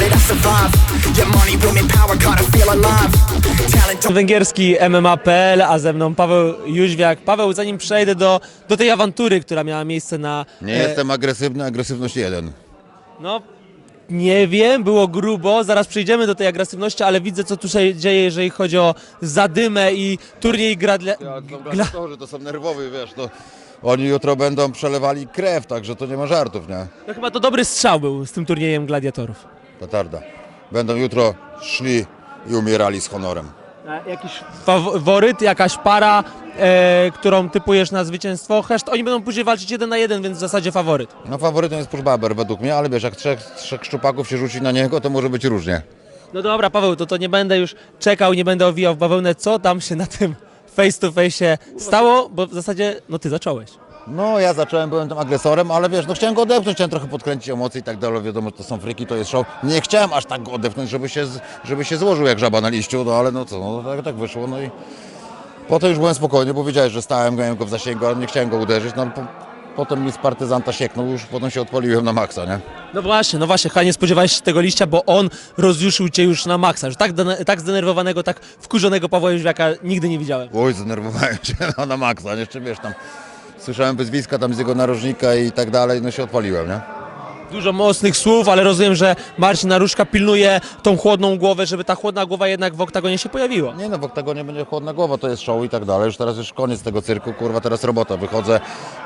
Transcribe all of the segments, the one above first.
did I survive? Yeah, money, women, power, gotta feel alive. Talent don't Węgierski MMA.pl, a ze mną Paweł Jóźwiak. Paweł, zanim przejdę do, do tej awantury, która miała miejsce na... Nie e, jestem agresywny, agresywność jeden. No, nie wiem, było grubo, zaraz przejdziemy do tej agresywności, ale widzę, co tu się dzieje, jeżeli chodzi o zadymę i turniej gra dla... Gla... że to są nerwowi, wiesz, to oni jutro będą przelewali krew, także to nie ma żartów, nie? No chyba to dobry strzał był z tym turniejem gladiatorów. Petarda. Będą jutro szli i umierali z honorem. A Jakiś faworyt, jakaś para, e, którą typujesz na zwycięstwo. Heszt, oni będą później walczyć jeden na jeden, więc w zasadzie faworyt. No faworytem jest Pushbaber według mnie, ale wiesz, jak trzech, trzech szczupaków się rzuci na niego, to może być różnie. No dobra, Paweł, to, to nie będę już czekał, nie będę owijał w bawełnę, co tam się na tym face to face stało, bo w zasadzie, no ty zacząłeś. No ja zacząłem, byłem tym agresorem, ale wiesz, no chciałem go odepchnąć, chciałem trochę podkręcić emocje i tak dalej, wiadomo, że to są fryki, to jest show. Nie chciałem aż tak go odepchnąć, żeby się, z- żeby się złożył jak żaba na liściu, no ale no co, no tak, tak wyszło, no i potem już byłem spokojny, bo wiedziałeś, że stałem, miałem go w zasięgu, ale nie chciałem go uderzyć, no ale po, potem mi z partyzanta sieknął, już potem się odpaliłem na maksa, nie? No właśnie, no właśnie, chyba nie spodziewałeś się tego liścia, bo on rozjuszył cię już na maksa, że tak, dene- tak zdenerwowanego, tak wkurzonego Pawła Jóźwiaka nigdy nie widziałem. Oj, zdenerwowałem się no, na maksa, jeszcze wiesz, tam słyszałem wyzwiska tam z jego narożnika i tak dalej, no się odpaliłem, nie? Dużo mocnych słów, ale rozumiem, że Marcin Naruszka pilnuje tą chłodną głowę, żeby ta chłodna głowa jednak w oktagonie się pojawiła. Nie no, w oktagonie będzie chłodna głowa, to jest show i tak dalej. Już teraz już koniec tego cyrku, kurwa, teraz robota. Wychodzę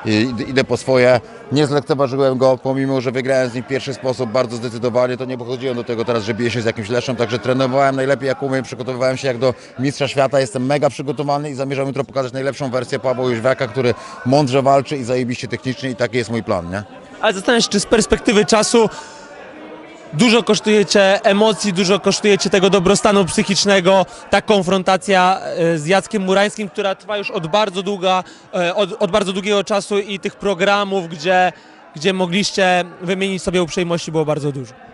i id- idę po swoje. Nie zlekceważyłem go, pomimo, że wygrałem z nim w pierwszy sposób bardzo zdecydowanie, to nie podchodziłem do tego teraz, że biję się z jakimś leszem, także trenowałem najlepiej jak umiem, przygotowywałem się jak do mistrza świata, jestem mega przygotowany i zamierzam jutro pokazać najlepszą wersję Pawła Jóźwiaka, który mądrze walczy i zajebiście technicznie i taki jest mój plan, nie? Ale zastanawiam się, czy z perspektywy czasu dużo kosztuje cię emocji, dużo kosztuje cię tego dobrostanu psychicznego, ta konfrontacja e, z Jackiem Murańskim, która trwa już od bardzo długa, e, od, od bardzo długiego czasu i tych programów, gdzie, gdzie mogliście wymienić sobie uprzejmości było bardzo dużo.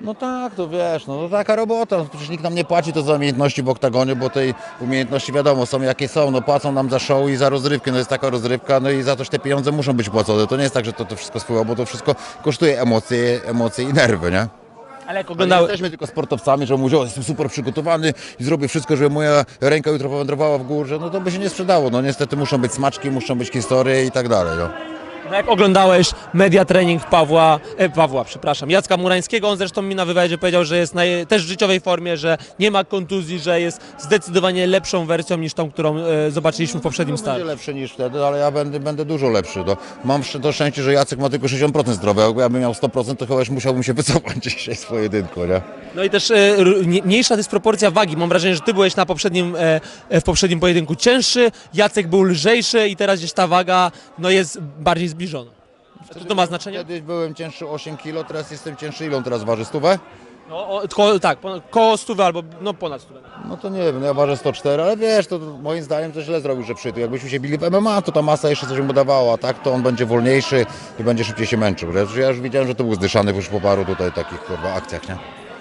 No tak, to wiesz, no to taka robota, no, przecież nikt nam nie płaci to za umiejętności w oktagonie, bo tej umiejętności wiadomo są jakie są, no płacą nam za show i za rozrywkę, no jest taka rozrywka, no i za to te pieniądze muszą być płacone, to nie jest tak, że to, to wszystko spływa, bo to wszystko kosztuje emocje, emocje i nerwy, nie? Ale jak Nie oglądały... jesteśmy tylko sportowcami, że mówią, jestem super przygotowany i zrobię wszystko, żeby moja ręka jutro powędrowała w górze, no to by się nie sprzedało, no niestety muszą być smaczki, muszą być historie i tak dalej, no. No jak oglądałeś media trening Pawła, e, Pawła, przepraszam, Jacka Murańskiego, on zresztą mi na wywiadzie powiedział, że jest naj, też w życiowej formie, że nie ma kontuzji, że jest zdecydowanie lepszą wersją niż tą, którą e, zobaczyliśmy w poprzednim No, będzie starcie. lepszy niż wtedy, ale ja będę, będę dużo lepszy. No, mam to szczęście, że Jacek ma tylko 60% zdrowia. Jakby ja bym miał 100%, to chyba już musiałbym się wycofać dzisiaj z pojedynku, nie? No i też e, mniejsza dysproporcja wagi. Mam wrażenie, że ty byłeś na poprzednim, e, e, w poprzednim pojedynku cięższy, Jacek był lżejszy i teraz gdzieś ta waga no, jest bardziej zbliżona. A czy to ma znaczenie? Kiedyś byłem cięższy 8 kg, teraz jestem cięższy ilą teraz waży stówę? No, o, ko, tak, po- koło stówy albo no, ponad stówę. No to nie wiem, no ja ważę 104, ale wiesz, to moim zdaniem to źle zrobił, że przytył. Jakbyśmy się bili w MMA, to ta masa jeszcze coś mu dawała, a tak to on będzie wolniejszy i będzie szybciej się męczył. Ja- Ja już widziałem, że to był zdyszany już po paru tutaj takich kurwa akcjach, nie?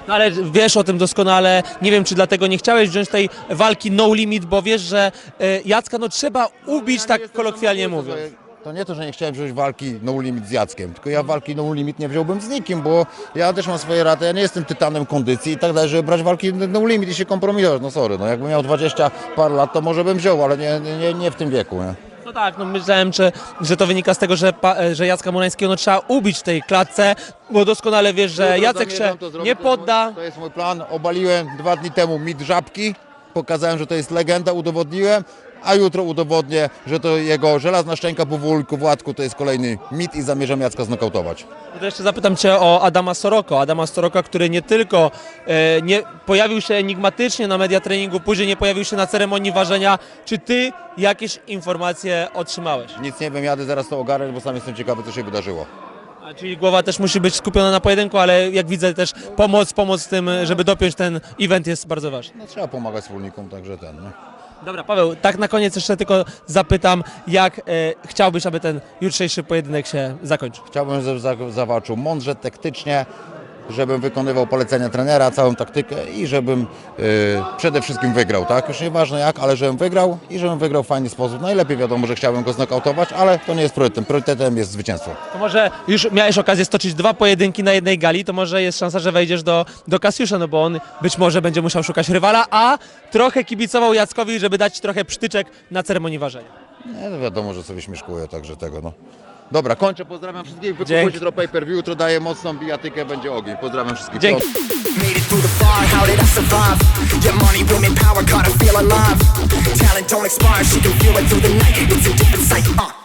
No ale wiesz o tym doskonale, nie wiem czy dlatego nie chciałeś wziąć tej walki no limit, bo wiesz, że e, Jacka no trzeba ubić, tak kolokwialnie mówiąc. To nie to, że nie chciałem wziąć walki no limit z Jackiem, tylko ja walki no limit nie wziąłbym z nikim, bo ja też mam swoje raty, ja nie jestem tytanem kondycji i tak dalej, żeby brać walki no limit i się kompromitować, no sorry, no jakbym miał 20 parę lat, to może bym wziął, ale nie, nie, nie w tym wieku, nie? No tak, no myślałem, że, że to wynika z tego, że, pa, e, że Jacka Murańskiego no, trzeba ubić w tej klatce, bo doskonale wiesz, że Jutro Jacek się zamierzam to zrobić, nie to jest mój- podda. To jest mój plan, obaliłem dwa dni temu mit żabki, pokazałem, że to jest legenda, udowodniłem, a jutro udowodnię, że to jego żelazna szczęka po wujku Władku to jest kolejny mit i zamierzam Jacka znokautować. No to jeszcze zapytam Cię o Adama Soroko. Adama Soroko, który nie tylko e, nie pojawił się enigmatycznie na media treningu, później nie pojawił się na ceremonii ważenia. Czy Ty jakieś informacje otrzymałeś? Nic nie wiem, jadę zaraz to ogarnąć, bo sam jestem ciekawy, co się wydarzyło. A, czyli głowa też musi być skupiona na pojedynku, ale jak widzę też pomoc, pomoc w tym, żeby dopiąć ten event jest bardzo ważna. No, trzeba pomagać wspólnikom, także ten. No. Dobra, Paweł, tak na koniec jeszcze tylko zapytam, jak e, chciałbyś, aby ten jutrzejszy pojedynek się zakończył? Chciałbym, żeby za- zawalczył mądrze, taktycznie, żebym wykonywał polecenia trenera, całą taktykę i żebym y, przede wszystkim wygrał, tak? Już nieważne jak, ale żebym wygrał i żebym wygrał w fajny sposób. Najlepiej wiadomo, że chciałbym go znokautować, ale to nie jest priorytetem. Priorytetem jest zwycięstwo. To może już miałeś okazję stoczyć dwa pojedynki na jednej gali, to może jest szansa, że wejdziesz do, do Kasiusza, no bo on być może będzie musiał szukać rywala, a trochę kibicował Jackowi, żeby dać trochę przytyczek na ceremonii ważenia. Nie, no wiadomo, że sobie śmieszkuję, także tego, no. Dobra, kończę, pozdrawiam wszystkich, Dzięki. wykupujcie to pay per view, jutro daję mocną bijatykę, będzie ogień. Pozdrawiam wszystkich. Dzięki. Made it through the fire, how did I survive? Get money, women, power, gotta feel alive. Talent don't expire, she can feel it through the night. It's a different sight, uh.